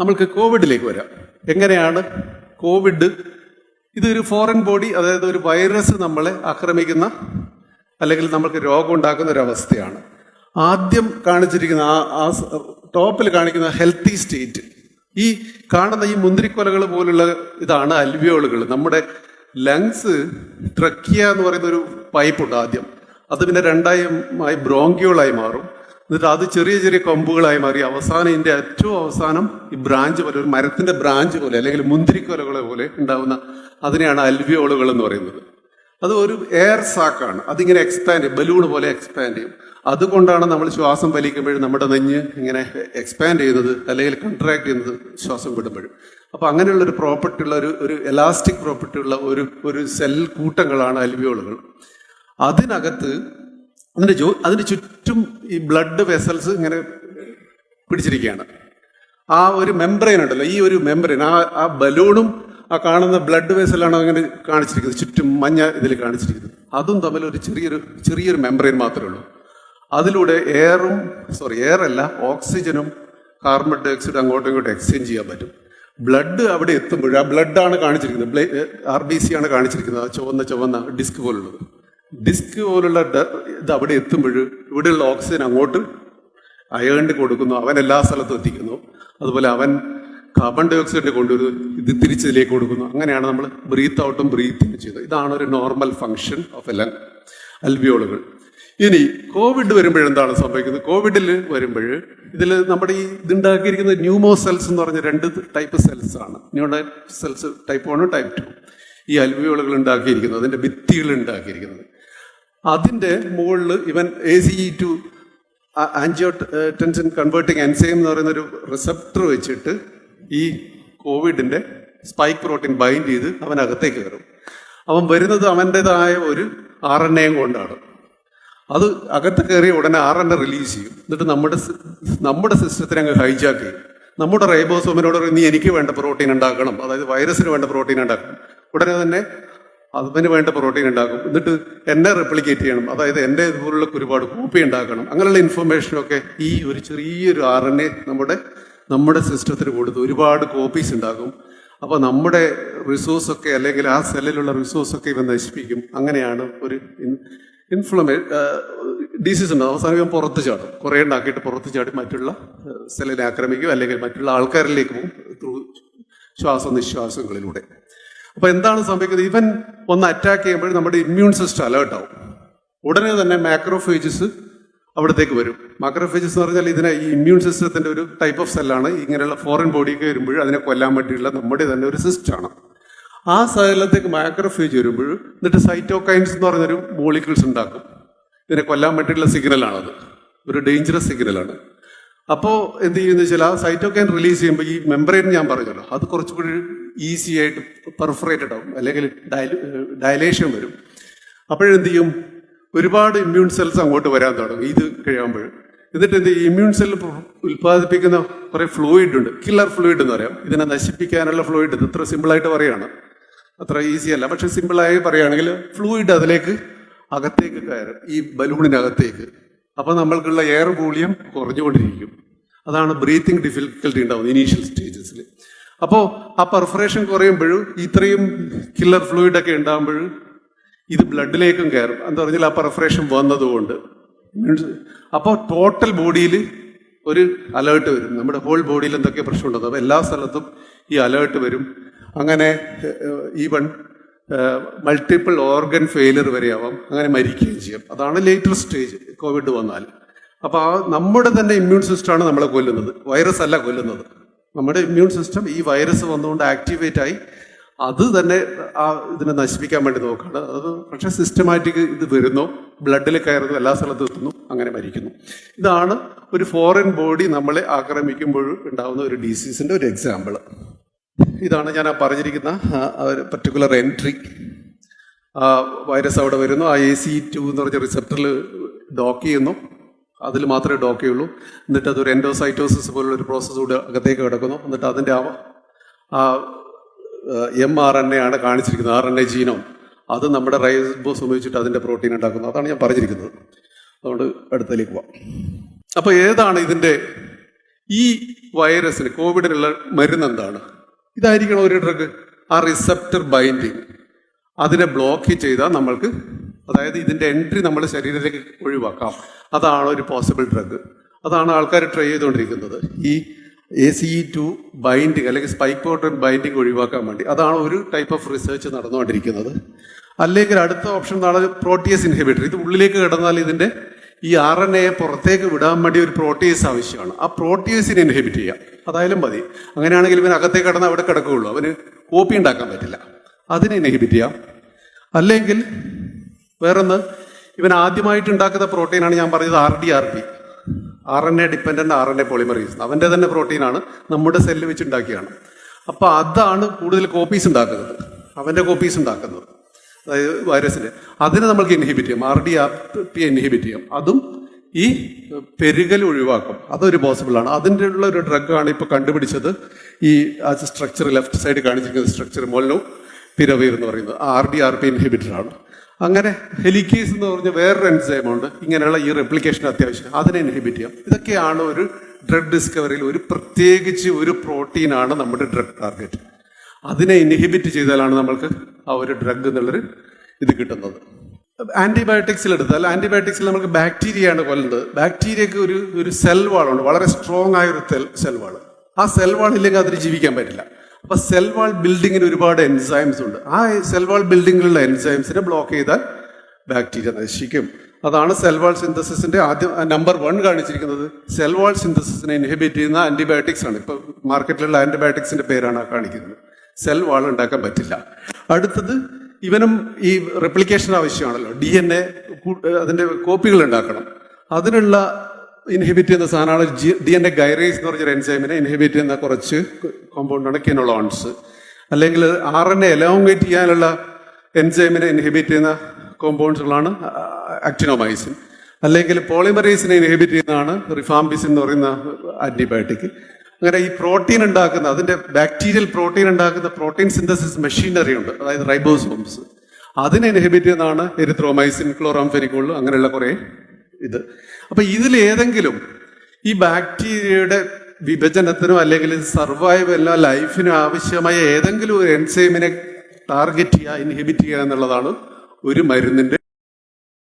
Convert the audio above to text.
നമ്മൾക്ക് കോവിഡിലേക്ക് വരാം. എങ്ങനെയാണ് കോവിഡ്? ഇതൊരു ഫോറിൻ ബോഡി അതായത് ഒരു വൈറസ് നമ്മളെ ആക്രമിക്കുന്ന അല്ലെങ്കിൽ നമ്മൾക്ക് രോഗം ഉണ്ടാക്കുന്ന ഒരു അവസ്ഥയാണ്. ആദ്യം കാണിച്ചിരിക്കുന്ന ആ ആ ടോപ്പിൽ കാണിക്കുന്ന ഹെൽത്തി സ്റ്റേറ്റ് ഈ കാണുന്ന ഈ മുന്തിരിക്കൊലകൾ പോലുള്ള ഇതാണ് അൽവിയോളുകൾ. നമ്മുടെ ലങ്സ് ട്രക്കിയ എന്ന് പറയുന്ന ഒരു പൈപ്പുണ്ട് ആദ്യം. അത് പിന്നെ രണ്ടായി ബ്രോങ്കിയോളായി മാറും. എന്നിട്ട് അത് ചെറിയ ചെറിയ കൊമ്പുകളായി മാറി. അവസാനം ഇതിന്റെ ഏറ്റവും അവസാനം ഈ ബ്രാഞ്ച് പോലെ ഒരു മരത്തിന്റെ ബ്രാഞ്ച് പോലെ അല്ലെങ്കിൽ മുന്തിരിക്കൊലകളെ പോലെ ഉണ്ടാവുന്ന അതിനെയാണ് അൽവിയോളുകൾ എന്ന് പറയുന്നത്. അത് ഒരു എയർ സാക്കാണ്. അതിങ്ങനെ എക്സ്പാൻഡ് ചെയ്യും ബലൂൺ പോലെ എക്സ്പാൻഡ് ചെയ്യും. അതുകൊണ്ടാണ് നമ്മൾ ശ്വാസം വലിക്കുമ്പോഴും നമ്മുടെ നെഞ്ഞ് ഇങ്ങനെ എക്സ്പാൻഡ് ചെയ്യുന്നത് അല്ലെങ്കിൽ കൺട്രാക്ട് ചെയ്യുന്നത് ശ്വാസം വിടുമ്പോഴും. അപ്പൊ അങ്ങനെയുള്ള ഒരു പ്രോപ്പർട്ടി ഉള്ള ഒരു ഒരു എലാസ്റ്റിക് പ്രോപ്പർട്ടി ഉള്ള ഒരു ഒരു സെൽ കൂട്ടങ്ങളാണ് അൽവിയോളുകൾ. അതിനകത്ത് അതിന്റെ ജോ അതിന് ചുറ്റും ഈ ബ്ലഡ് വെസൽസ് ഇങ്ങനെ പിടിച്ചിരിക്കുകയാണ്. ആ ഒരു മെംബ്രെയിൻ ഉണ്ടല്ലോ ഈ ഒരു മെംബ്രെയിൻ ആ ആ ബലൂണും ആ കാണുന്ന ബ്ലഡ് വെസലാണ് അങ്ങനെ കാണിച്ചിരിക്കുന്നത് ചുറ്റും മഞ്ഞ ഇതിൽ കാണിച്ചിരിക്കുന്നത്. അതും തമ്മിൽ ഒരു ചെറിയൊരു ചെറിയൊരു മെംബ്രെയിൻ മാത്രമേ ഉള്ളൂ. അതിലൂടെ എയറും സോറി എയർ അല്ല ഓക്സിജനും കാർബൺ ഡൈ അങ്ങോട്ടും ഇങ്ങോട്ടും എക്സ്ചേഞ്ച് ചെയ്യാൻ പറ്റും. ബ്ലഡ് അവിടെ എത്തുമ്പോഴും ആ ബ്ലഡാണ് കാണിച്ചിരിക്കുന്നത് ആർ ബി സി ആണ് കാണിച്ചിരിക്കുന്നത് ആ ചുവന്ന ചുവന്ന ഡിസ്ക് പോലുള്ളത്. ഡിസ്ക് പോലുള്ള ഇത് അവിടെ എത്തുമ്പോൾ ഇവിടെയുള്ള ഓക്സിജൻ അങ്ങോട്ട് അയേണ്ടി കൊടുക്കുന്നു. അവൻ എല്ലാ സ്ഥലത്തും എത്തിക്കുന്നു. അതുപോലെ അവൻ കാർബൺ ഡൈ ഓക്സൈഡ് കൊണ്ടുവരുന്നു ഇത് തിരിച്ചതിലേക്ക് കൊടുക്കുന്നു. അങ്ങനെയാണ് നമ്മൾ ബ്രീത്ത് ഔട്ടും ബ്രീത്ത് ഇൻ ചെയ്യുന്നത് ഇതാണ് ഒരു നോർമൽ ഫങ്ഷൻ ഓഫ് എല്ലാം അൽവിയോളുകൾ. ഇനി കോവിഡ് വരുമ്പോഴെന്താണ് സംഭവിക്കുന്നത്? കോവിഡിൽ വരുമ്പോൾ ഇതിൽ നമ്മുടെ ഈ ഇതുണ്ടാക്കിയിരിക്കുന്ന ന്യൂമോ സെൽസ് എന്ന് പറഞ്ഞ രണ്ട് ടൈപ്പ് സെൽസ് ആണ്. ന്യൂഡ cells type one type two ഈ അൽവിയോളുകൾ ഉണ്ടാക്കിയിരിക്കുന്നത് അതിന്റെ ഭിത്തികൾ ഉണ്ടാക്കിയിരിക്കുന്നത്. അതിന്റെ മുകളിൽ ഇവൻ A C E two angiotensin converting enzyme എന്ന് പറയുന്ന ഒരു റിസപ്റ്റർ വെച്ചിട്ട് ഈ കോവിഡിന്റെ സ്പൈക്ക് പ്രോട്ടീൻ ബൈൻഡ് ചെയ്ത് അവൻ അകത്തേക്ക് കയറും. അവൻ വരുന്നത് അവന്റെതായ ഒരു ആർ എൻ എയും കൊണ്ടാണ്. അത് അകത്ത് കയറിയ ഉടനെ ആർ എൻ എ റിലീസ് ചെയ്യും. എന്നിട്ട് നമ്മുടെ നമ്മുടെ സിസ്റ്റത്തിനെ അങ്ങ് ഹൈജാക്ക് ചെയ്യും. നമ്മുടെ റൈബോസോമിനോട് നീ എനിക്ക് വേണ്ട പ്രോട്ടീൻ ഉണ്ടാക്കണം. അതായത് വൈറസിന് വേണ്ട പ്രോട്ടീൻ ഉണ്ടാക്കണം. ഉടനെ തന്നെ അതിന് വേണ്ട പ്രോട്ടീൻ ഉണ്ടാക്കും. എന്നിട്ട് എന്നെ റെപ്ലിക്കേറ്റ് ചെയ്യണം. അതായത് എന്റെ ഇതുപോലുള്ള ഒരുപാട് കോപ്പി ഉണ്ടാക്കണം. അങ്ങനെയുള്ള ഇൻഫർമേഷനൊക്കെ ഈ ഒരു ചെറിയൊരു ആർ എൻ എ നമ്മുടെ നമ്മുടെ സിസ്റ്റത്തിന് കൊടുത്ത് ഒരുപാട് കോപ്പീസ് ഉണ്ടാക്കും. അപ്പോൾ നമ്മുടെ റിസോഴ്സ് ഒക്കെ അല്ലെങ്കിൽ ആ സെല്ലിലുള്ള റിസോഴ്സ് ഒക്കെ ഇവ നശിപ്പിക്കും. അങ്ങനെയാണ് ഒരു ഇൻഫ്ലമേ ഡിസീസ് ഉണ്ട് അവസാനം ഇവൻ പുറത്ത് ചാടും. കുറേ ഉണ്ടാക്കിയിട്ട് പുറത്ത് ചാടി മറ്റുള്ള സെല്ലിനെ ആക്രമിക്കും അല്ലെങ്കിൽ മറ്റുള്ള ആൾക്കാരിലേക്ക് പോകും ത്രൂ ശ്വാസനിശ്വാസങ്ങളിലൂടെ. അപ്പൊ എന്താണ് സംഭവിക്കുന്നത്? ഇവൻ ഒന്ന് അറ്റാക്ക് ചെയ്യുമ്പോൾ നമ്മുടെ ഇമ്മ്യൂൺ സിസ്റ്റം അലേർട്ട് ആവും. ഉടനെ തന്നെ മാക്രോഫേജസ് അവിടത്തേക്ക് വരും. മാക്രോഫേജസ് എന്ന് പറഞ്ഞാൽ ഇതിനെ ഈ ഇമ്മ്യൂൺ സിസ്റ്റത്തിന്റെ ഒരു ടൈപ്പ് ഓഫ് സെല്ലാണ് ഇങ്ങനെയുള്ള ഫോറിൻ ബോഡിയൊക്കെ വരുമ്പോൾ അതിനെ കൊല്ലാൻ വേണ്ടിയുള്ള നമ്മുടെ തന്നെ ഒരു സിസ്റ്റമാണ് ആ സ്ഥലത്തേക്ക് മാക്രോഫേജ് വരുമ്പോൾ എന്നിട്ട് സൈറ്റോകൈൻസ് എന്ന് പറഞ്ഞൊരു മോളിക്കിൾസ് ഉണ്ടാക്കും. ഇതിനെ കൊല്ലാൻ വേണ്ടിയിട്ടുള്ള സിഗ്നലാണത് ഒരു ഡേഞ്ചറസ് സിഗ്നലാണ് അപ്പോൾ എന്ത് ചെയ്യുന്ന വെച്ചാൽ ആ സൈറ്റോകൈൻ റിലീസ് ചെയ്യുമ്പോൾ ഈ മെമ്പറേൻ ഞാൻ പറഞ്ഞല്ലോ അത് കുറച്ചുകൂടി ഈസി ആയിട്ട് പെർഫറേറ്റഡ് ആവും അല്ലെങ്കിൽ ഡയലേഷൻ വരും. അപ്പോഴെന്ത് ചെയ്യും? ഒരുപാട് ഇമ്മ്യൂൺ സെൽസ് അങ്ങോട്ട് വരാൻ തുടങ്ങും ഇത് കഴിയുമ്പോൾ. എന്നിട്ട് എന്ത് ഇമ്മ്യൂൺ സെൽ ഉൽപ്പാദിപ്പിക്കുന്ന കുറേ ഫ്ലൂയിഡ് ഉണ്ട്. കില്ലർ ഫ്ലൂയിഡ് എന്ന് പറയാം. ഇതിനെ നശിപ്പിക്കാനുള്ള ഫ്ലൂയിഡ് ഇത് ഇത്ര സിമ്പിളായിട്ട് പറയുകയാണ് അത്ര ഈസി അല്ല. പക്ഷെ സിമ്പിളായി പറയുകയാണെങ്കിൽ ഫ്ലൂയിഡ് അതിലേക്ക് അകത്തേക്ക് കയറും. ഈ ബലൂണിനകത്തേക്ക് അപ്പൊ നമ്മൾക്കുള്ള എയർ വോളിയം കുറഞ്ഞുകൊണ്ടിരിക്കും. അതാണ് ബ്രീത്തിങ് ഡിഫിക്കൽട്ടി ഉണ്ടാവുന്നത് ഇനീഷ്യൽ സ്റ്റേജസിൽ അപ്പോൾ ആ പെർഫറേഷൻ കുറയുമ്പോഴും ഇത്രയും കില്ലർ ഫ്ലൂയിഡ് ഒക്കെ ഉണ്ടാകുമ്പോഴും ഇത് ബ്ലഡിലേക്കും കയറും. എന്താ പറഞ്ഞാൽ ആ പെർഫറേഷൻ വന്നതുകൊണ്ട്. അപ്പോൾ ടോട്ടൽ ബോഡിയിൽ ഒരു അലേർട്ട് വരും. നമ്മുടെ ഹോൾ ബോഡിയിൽ എന്തൊക്കെ പ്രശ്നമുണ്ടോ? അപ്പോൾ എല്ലാ സ്ഥലത്തും ഈ അലേർട്ട് വരും. അങ്ങനെ ഈവൺ മൾട്ടിപ്പിൾ ഓർഗൻ ഫെയിലർ വരെ ആവാം അങ്ങനെ മരിക്കുകയും ചെയ്യും. അതാണ് ലേറ്റർ സ്റ്റേജ് കോവിഡ് വന്നാൽ. അപ്പോൾ ആ നമ്മുടെ തന്നെ ഇമ്മ്യൂൺ സിസ്റ്റമാണ് നമ്മളെ കൊല്ലുന്നത്. വൈറസ് അല്ല കൊല്ലുന്നത്. നമ്മുടെ ഇമ്മ്യൂൺ സിസ്റ്റം ഈ വൈറസ് വന്നുകൊണ്ട് ആക്ടിവേറ്റ് ആയി അത് തന്നെ ആ ഇതിനെ നശിപ്പിക്കാൻ വേണ്ടി നോക്കുകയാണ്. അത് പക്ഷെ സിസ്റ്റമാറ്റിക് ഇത് വരുന്നു. ബ്ലഡിൽ കയറുന്നു. എല്ലാ സ്ഥലത്തും എത്തുന്നു. അങ്ങനെ മരിക്കുന്നു. ഇതാണ് ഒരു ഫോറിൻ ബോഡി നമ്മളെ ആക്രമിക്കുമ്പോൾ ഉണ്ടാകുന്ന ഒരു ഡിസീസിന്റെ ഒരു എക്സാമ്പിൾ ഇതാണ് ഞാൻ ആ പറഞ്ഞിരിക്കുന്ന ഒരു പർട്ടിക്കുലർ എൻട്രി ആ വൈറസ് അവിടെ വരുന്നു. ആ എ സി ടു എന്ന് പറഞ്ഞ റിസപ്റ്ററിൽ ഡോക്ക് ചെയ്യുന്നു. അതിൽ മാത്രമേ ഡോക്ക് ചെയ്യുള്ളൂ. എന്നിട്ട് അതൊരു എൻഡോസൈറ്റോസിസ് പോലുള്ള ഒരു പ്രോസസ്സ് കൂടെ അകത്തേക്ക് കിടക്കുന്നു. എന്നിട്ട് അതിന്റെ ആ ആ എം ആർ എൻ എ ആണ് കാണിച്ചിരിക്കുന്നത്. ആർ എൻ എ ജീനോം അത് നമ്മുടെ റൈബോസ് ഉപയോഗിച്ചിട്ട് അതിന്റെ പ്രോട്ടീൻ ഉണ്ടാക്കുന്നു. അതാണ് ഞാൻ പറഞ്ഞിരിക്കുന്നത്. അതുകൊണ്ട് അടുത്തതിലേക്ക് പോവാം. അപ്പോൾ ഏതാണ് ഇതിന്റെ ഈ വൈറസിന് കോവിഡിനുള്ള മരുന്ന് എന്താണ്? ഇതായിരിക്കണം ഒരു ഡ്രഗ് ആ റിസപ്റ്റർ ബൈൻഡിങ് അതിനെ ബ്ലോക്ക് ചെയ്താൽ നമ്മൾക്ക് അതായത് ഇതിന്റെ എൻട്രി നമ്മുടെ ശരീരത്തിലേക്ക് ഒഴിവാക്കാം. അതാണ് ഒരു പോസിബിൾ ഡ്രഗ് അതാണ് ആൾക്കാർ ട്രൈ ചെയ്തുകൊണ്ടിരിക്കുന്നത്. ഈ എ സി ടു ബൈൻഡിങ് അല്ലെങ്കിൽ സ്പൈക്ക് പ്രോട്ടീൻ ബൈൻഡിങ് ഒഴിവാക്കാൻ വേണ്ടി. അതാണ് ഒരു ടൈപ്പ് ഓഫ് റിസർച്ച് നടന്നുകൊണ്ടിരിക്കുന്നത്. അല്ലെങ്കിൽ അടുത്ത ഓപ്ഷൻ എന്നാണ് പ്രോട്ടിയസ് ഇൻഹിബിറ്റർ ഇത് ഉള്ളിലേക്ക് കിടന്നാൽ ഇതിന്റെ ഈ ആർ എൻ എയെ പുറത്തേക്ക് വിടാൻ വേണ്ടി ഒരു പ്രോട്ടീസ് ആവശ്യമാണ്. ആ പ്രോട്ടീസിനെ ഇൻഹിബിറ്റ് ചെയ്യാം. അതായാലും മതി. അങ്ങനെയാണെങ്കിൽ ഇവൻ അകത്തേക്ക് കടന്ന് അവിടെ കിടക്കുകയുള്ളൂ. അവന് കോപ്പി ഉണ്ടാക്കാൻ പറ്റില്ല. അതിനെ ഇൻഹിബിറ്റ് ചെയ്യാം. അല്ലെങ്കിൽ വേറൊന്ന് ഇവൻ ആദ്യമായിട്ട് ഉണ്ടാക്കുന്ന പ്രോട്ടീനാണ് ഞാൻ പറഞ്ഞത് R D R P R N A dependent R N A polymerase അവന്റെ തന്നെ പ്രോട്ടീനാണ് നമ്മുടെ സെല്ല് വെച്ച് ഉണ്ടാക്കിയാണ് അപ്പോൾ അതാണ് കൂടുതൽ കോപ്പീസ് ഉണ്ടാക്കുന്നത്. അവന്റെ കോപ്പീസ് ഉണ്ടാക്കുന്നത്. അതായത് വൈറസിന് അതിനെ നമ്മൾക്ക് ഇൻഹിബിറ്റ് ചെയ്യാം. ആർ ഡി പി ഇൻഹിബിറ്റ് ചെയ്യാം. അതും ഈ പെരുകൽ ഒഴിവാക്കും. അതൊരു പോസിബിൾ ആണ്. അതിന്റെ ഉള്ള ഒരു ഡ്രഗാണ് ഇപ്പോൾ കണ്ടുപിടിച്ചത്. ഈ സ്ട്രക്ചർ ലെഫ്റ്റ് സൈഡ് കാണിച്ചിരിക്കുന്ന സ്ട്രക്ചർ മോളിനോ പിരവീർ എന്ന് പറയുന്നത്. R D R P inhibitor ആണ്. അങ്ങനെ ഹെലിക്കേസ് എന്ന് പറഞ്ഞ വേറൊരു എൻസൈം ഉണ്ട്. ഇങ്ങനെയുള്ള ഈ റെപ്ലിക്കേഷൻ അത്യാവശ്യം. അതിനെ ഇൻഹിബിറ്റ് ചെയ്യാം. ഇതൊക്കെയാണ് ഒരു ഡ്രഗ് ഡിസ്കവറിയിൽ ഒരു പ്രത്യേകിച്ച് ഒരു പ്രോട്ടീനാണ് നമ്മുടെ ഡ്രഗ് ടാർഗറ്റ് അതിനെ ഇൻഹിബിറ്റ് ചെയ്താലാണ് നമ്മൾക്ക് ആ ഒരു ഡ്രഗ് എന്നുള്ളൊരു ഇത് കിട്ടുന്നത്. ആന്റിബയോട്ടിക്സിൽ എടുത്താൽ ആന്റിബയോട്ടിക്സിൽ നമുക്ക് ബാക്ടീരിയയാണ് കൊല്ലുന്നത്. ബാക്ടീരിയക്ക് ഒരു ഒരു സെൽ വാളുണ്ട് വളരെ സ്ട്രോങ് ആയ ഒരു സെൽ വാൾ ആ സെൽ വാൾ ഇല്ലെങ്കിൽ അതിന് ജീവിക്കാൻ പറ്റില്ല. അപ്പൊ സെൽ വാൾ ബിൽഡിങ്ങിന് ഒരുപാട് എൻസൈംസ് ഉണ്ട്. ആ സെൽ വാൾ ബിൽഡിങ്ങിലുള്ള എൻസൈംസിനെ ബ്ലോക്ക് ചെയ്താൽ ബാക്ടീരിയ നശിക്കും. അതാണ് സെൽ വാൾ സിന്തസിന്റെ ആദ്യം നമ്പർ വൺ കാണിച്ചിരിക്കുന്നത്. സെൽ വാൾ സിന്തസിസിനെ ഇൻഹിബിറ്റ് ചെയ്യുന്ന ആന്റിബയോട്ടിക്സ് ആണ്. ഇപ്പൊ മാർക്കറ്റിലുള്ള ആന്റിബയോട്ടിക്സിന്റെ പേരാണ് കാണിക്കുന്നത്. സെൽ വാൾ ഉണ്ടാക്കാൻ പറ്റില്ല. അടുത്തത് ഇവനും ഈ റെപ്ലിക്കേഷൻ ആവശ്യമാണല്ലോ. ഡി എൻ എ അതിന്റെ കോപ്പികൾ ഉണ്ടാക്കണം. അതിനുള്ള ഇൻഹിബിറ്റ് ചെയ്യുന്ന സാധനമാണ് G D N A gyrase എന്ന് പറഞ്ഞൊരു എൻസൈമിനെ ഇൻഹിബിറ്റ് ചെയ്യുന്ന കുറച്ച് കോമ്പൗണ്ടാണ് കിനോളോൺസ് അല്ലെങ്കിൽ ആർ എൻ എ എലോങ്ങേറ്റ് ചെയ്യാനുള്ള എൻസൈമിനെ ഇൻഹിബിറ്റ് ചെയ്യുന്ന കോമ്പൗണ്ട്സുകളാണ് ആക്ടിനോമൈസിൻ അല്ലെങ്കിൽ പോളിമറൈസിനെ ഇൻഹിബിറ്റ് ചെയ്യുന്നതാണ് റിഫാംബിസിൻ എന്ന് പറയുന്ന ആന്റിബയോട്ടിക് അങ്ങനെ ഈ പ്രോട്ടീൻ ഉണ്ടാക്കുന്ന അതിന്റെ ബാക്ടീരിയൽ പ്രോട്ടീൻ ഉണ്ടാക്കുന്ന പ്രോട്ടീൻ സിന്തസിസ് മെഷീനറി ഉണ്ട്. അതായത് റൈബോസോംസ്. അതിനെ ഇൻഹിബിറ്റ് ചെയ്യുന്നതാണ് എരിത്രോമൈസിൻ ക്ലോറാംഫെനിക്കോൾ അങ്ങനെയുള്ള കുറെ ഇത്. അപ്പൊ ഇതിൽ ഏതെങ്കിലും ഈ ബാക്ടീരിയയുടെ വിഭജനത്തിനോ അല്ലെങ്കിൽ സർവൈവ് സർവൈവലിനോ ലൈഫിനോ ആവശ്യമായ ഏതെങ്കിലും ഒരു എൻസൈമിനെ ടാർഗറ്റ് ചെയ്യുക ഇൻഹിബിറ്റ് ചെയ്യുക എന്നുള്ളതാണ് ഒരു മരുന്നിന്റെ